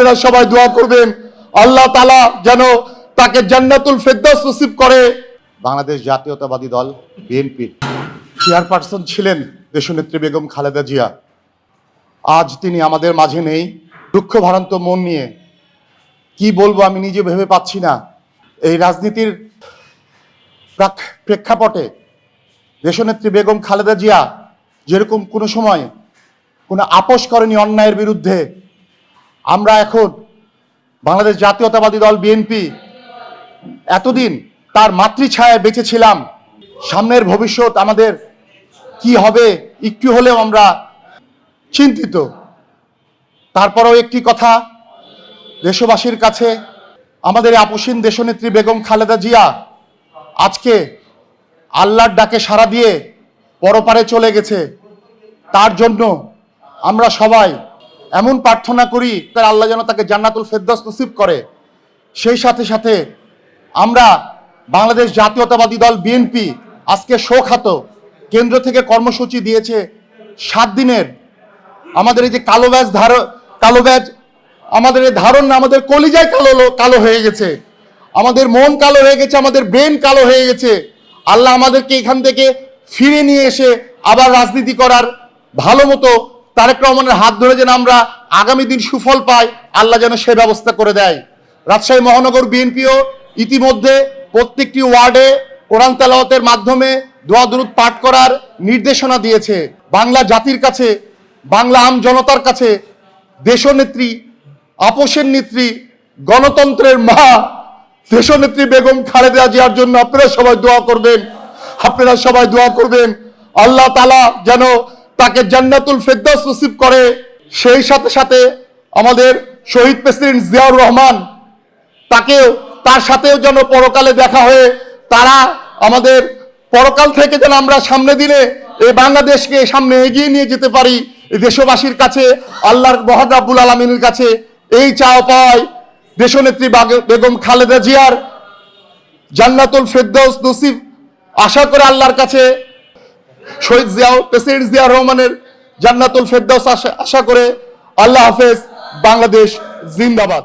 আপনারা সবাই দোয়া করবেন। আল্লাহ তালা যেন তাকে জান্নাতুল ফেরদৌস নসিব করে। বাংলাদেশ জাতীয়তাবাদী দল বিএনপির চেয়ারপারসন ছিলেন দেশনেত্রী বেগম খালেদা জিয়া। আজ তিনি আমাদের মাঝে নেই। দুঃখ ভারান্ত মন নিয়ে কি বলব আমি নিজে ভেবে পাচ্ছি না। এই রাজনীতির প্রাক- প্রেক্ষাপটে দেশনেত্রী বেগম খালেদা জিয়া যেরকম কোনো সময় কোনো আপোষ করেনি অন্যায়ের বিরুদ্ধে আমরা এখন বাংলাদেশ জাতীয়তাবাদী দল বিএনপি এতদিন তার মাতৃছায়ায় বেঁচে ছিলাম সামনের ভবিষ্যৎ আমাদের কি হবে একটু হলেও আমরা চিন্তিত। তারপরেও একটি কথা, দেশবাসীর কাছে, আমাদের আপসীন দেশনেত্রী বেগম খালেদা জিয়া আজকে আল্লাহর ডাকে সাড়া দিয়ে পরপারে চলে গেছে। তার জন্য আমরা সবাই এমন প্রার্থনা করি, তার আল্লাহ যেন তাকে জান্নাতুল ফেরদৌস নসিব করে। সেই সাথে সাথে আমরা বাংলাদেশ জাতীয়তাবাদী দল বিএনপি আজকে শোখাত কেন্দ্র থেকে কর্মসূচি দিয়েছে সাত দিনের। আমাদের এই যে কালো ব্যাজ ধার, কালো ব্যাজ, আমাদের এই ধারণ আমাদের কলিজায় কালো কালো হয়ে গেছে। আমাদের মন কালো হয়ে গেছে, আমাদের ব্রেন কালো হয়ে গেছে। আল্লাহ আমাদেরকে এখান থেকে ফিরে নিয়ে এসে আবার রাজনীতি করার ভালো মতো তারেক রহমানের হাত ধরে যেন আমরা আগামী দিন সুফল পাই, আল্লাহ যেন সে ব্যবস্থা করে দেয়। রাজশাহী মহানগর বিএনপিও ইতিমধ্যে প্রত্যেকটি ওয়ার্ডে কোরআন তেলাওয়াতের মাধ্যমে দোয়া দুরুদ পাঠ করার নির্দেশনা দিয়েছে। বাংলা জাতির কাছে, বাংলা আম জনতার কাছে দেশনেত্রী, আপোষের নেত্রী, গণতন্ত্রের মা, দেশনেত্রী বেগম খালেদা জিয়ার জন্য আপনারা সবাই দোয়া করবেন। আপনারা সবাই দোয়া করবেন। আল্লাহ তালা যেন তাকে জান্নাতুল ফেরদৌস নসিব করে। সেই সাথে সাথে আমাদের শহীদ প্রেসিডেন্ট জিয়াউর রহমান তাকেও, তার সাথেও যেন পরকালে দেখা হয়ে, তারা আমাদের পরকাল থেকে যেন আমরা সামনে দিনে এই বাংলাদেশকে সামনে এগিয়ে নিয়ে যেতে পারি দেশবাসীর কাছে, আল্লাহর মহান রাব্বুল আলমিনের কাছে এই চাও পায় দেশনেত্রী বাগে- বেগম খালেদা জিয়ার জান্নাতুল ফেরদৌস নসিব আশা করে আল্লাহর কাছে শহীদ জিয়াও প্রেসিডেন্ট জিয়া রহমানের জান্নাতুল ফেরদাস আশা আশা করে আল্লাহ হাফেজ বাংলাদেশ জিন্দাবাদ।